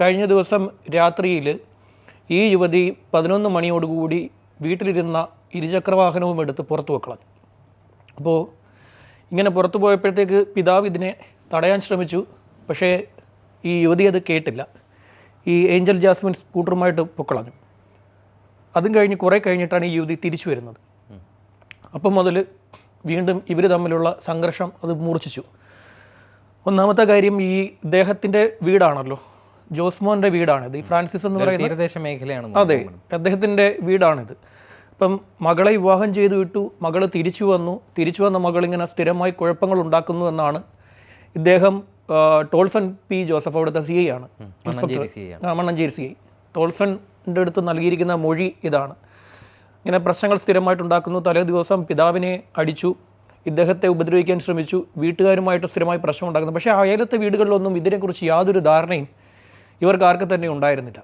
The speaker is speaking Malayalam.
കഴിഞ്ഞ ദിവസം രാത്രിയിൽ ഈ യുവതി പതിനൊന്ന് മണിയോടുകൂടി വീട്ടിലിരുന്ന ഇരുചക്രവാഹനവും എടുത്ത് പുറത്തു വെക്കളഞ്ഞു അപ്പോൾ ഇങ്ങനെ പുറത്തു പോയപ്പോഴത്തേക്ക് പിതാവ് ഇതിനെ തടയാൻ ശ്രമിച്ചു. പക്ഷേ ഈ യുവതി അത് കേട്ടില്ല. ഈ ഏഞ്ചൽ ജാസ്മിൻ സ്കൂട്ടറുമായിട്ട് പൊക്കളഞ്ഞു. അതും കഴിഞ്ഞ് കുറേ കഴിഞ്ഞിട്ടാണ് ഈ യുവതി തിരിച്ചു വരുന്നത്. അപ്പം മുതൽ വീണ്ടും ഇവർ തമ്മിലുള്ള സംഘർഷം അത് മൂർച്ഛിച്ചു. ഒന്നാമത്തെ കാര്യം ഈ ഇദ്ദേഹത്തിന്റെ വീടാണല്ലോ. ജോസ്മോന്റെ വീടാണിത് ഈ ഫ്രാൻസിസ് എന്ന് പറയുന്ന തീരദേശ മേഖലയാണ് അതെ അദ്ദേഹത്തിന്റെ വീടാണിത്. അപ്പം മകളെ വിവാഹം ചെയ്തു വിട്ടു മകൾ തിരിച്ചു വന്നു. തിരിച്ചു വന്ന മകൾ ഇങ്ങനെ സ്ഥിരമായി കുഴപ്പങ്ങൾ ഉണ്ടാക്കുന്നു എന്നാണ് ഇദ്ദേഹം ടോൾസൺ പി ജോസഫ് അവിടുത്തെ സി ഐ ആണ്. മണ്ണഞ്ചേരി സി ആ, മണ്ണഞ്ചേരി സി ഐ. ടോൾസണിന്റെ അടുത്ത് നൽകിയിരിക്കുന്ന മൊഴി ഇതാണ്. ഇങ്ങനെ പ്രശ്നങ്ങൾ സ്ഥിരമായിട്ട് ഉണ്ടാക്കുന്നു. തലേ ദിവസം പിതാവിനെ അടിച്ചു ഇദ്ദേഹത്തെ ഉപദ്രവിക്കാൻ ശ്രമിച്ചു വീട്ടുകാരുമായിട്ട് സ്ഥിരമായി പ്രശ്നം ഉണ്ടാക്കുന്നു പക്ഷേ അയലത്തെ വീടുകളിലൊന്നും ഇതിനെക്കുറിച്ച് യാതൊരു ധാരണയും ഇവർക്ക് ആർക്കും തന്നെ ഉണ്ടായിരുന്നില്ല.